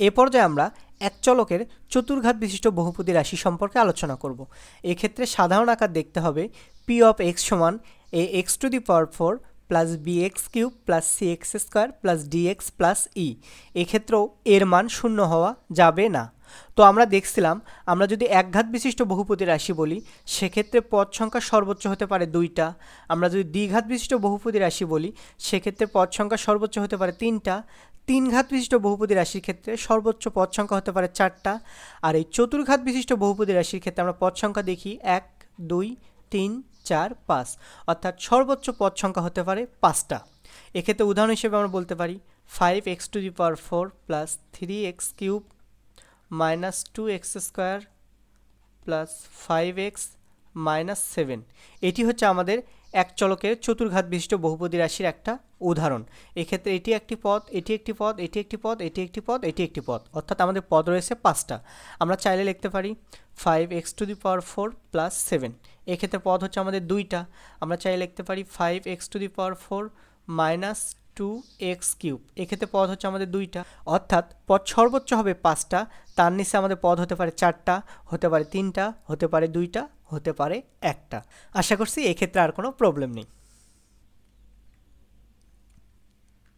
এ পর্যায়ে আমরা এক চলকের চতুর্ঘাত বিশিষ্ট বহুপদী রাশি সম্পর্কে আলোচনা করব। এক্ষেত্রে সাধারণ আকার দেখতে হবে পি অফ এক্স সমান A X to the power four plus B X cube plus C X square plus D X plus E এক্ষেত্রেও এর মান শূন্য হওয়া যাবে না। তো আমরা দেখছিলাম, আমরা যদি একঘাত বিশিষ্ট বহুপতি রাশি বলি, সেক্ষেত্রে পদ সংখ্যা সর্বোচ্চ হতে পারে দুইটা। আমরা যদি দ্বিঘাত বিশিষ্ট বহুপতি রাশি বলি, সেক্ষেত্রে পদ সংখ্যা সর্বোচ্চ হতে পারে তিনটা। তিন ঘাত বিশিষ্ট বহুপদী রাশির ক্ষেত্রে সর্বোচ্চ পদ সংখ্যা হতে পারে চারটা। আর এই চতুর্ঘাত বিশিষ্ট বহুপদী রাশির ক্ষেত্রে আমরা পদ সংখ্যা দেখি এক, দুই, তিন, চার, পাঁচ। অর্থাৎ সর্বোচ্চ পদ সংখ্যা হতে পারে পাঁচটা। এক্ষেত্রে উদাহরণ হিসেবে আমরা বলতে পারি five X to the power four plus three X cube minus two X square plus five X minus seven এটি হচ্ছে আমাদের এক চলকের চতুর্ঘাত বিশিষ্ট বহুপদী রাশির একটা উদাহরণ। এক্ষেত্রে এটি একটি পদ, এটি একটি পদ, এটি একটি পদ, এটি একটি পদ, এটি একটি পদ। অর্থাৎ আমাদের পদ রয়েছে পাঁচটা। আমরা চাইলে লিখতে পারি five X to the power four plus seven এক্ষেত্রে পদ হচ্ছে আমাদের দুইটা। আমরা চাইলে লিখতে পারি five X to the power four minus two X cube এক্ষেত্রে পদ হচ্ছে আমাদের দুইটা। অর্থাৎ পদ সর্বোচ্চ হবে পাঁচটা, তার নিচে আমাদের পদ হতে পারে চারটা, হতে পারে তিনটা, হতে পারে দুইটা, হতে পারে একটা। আশা করছি এক্ষেত্রে আর কোনো প্রবলেম নেই।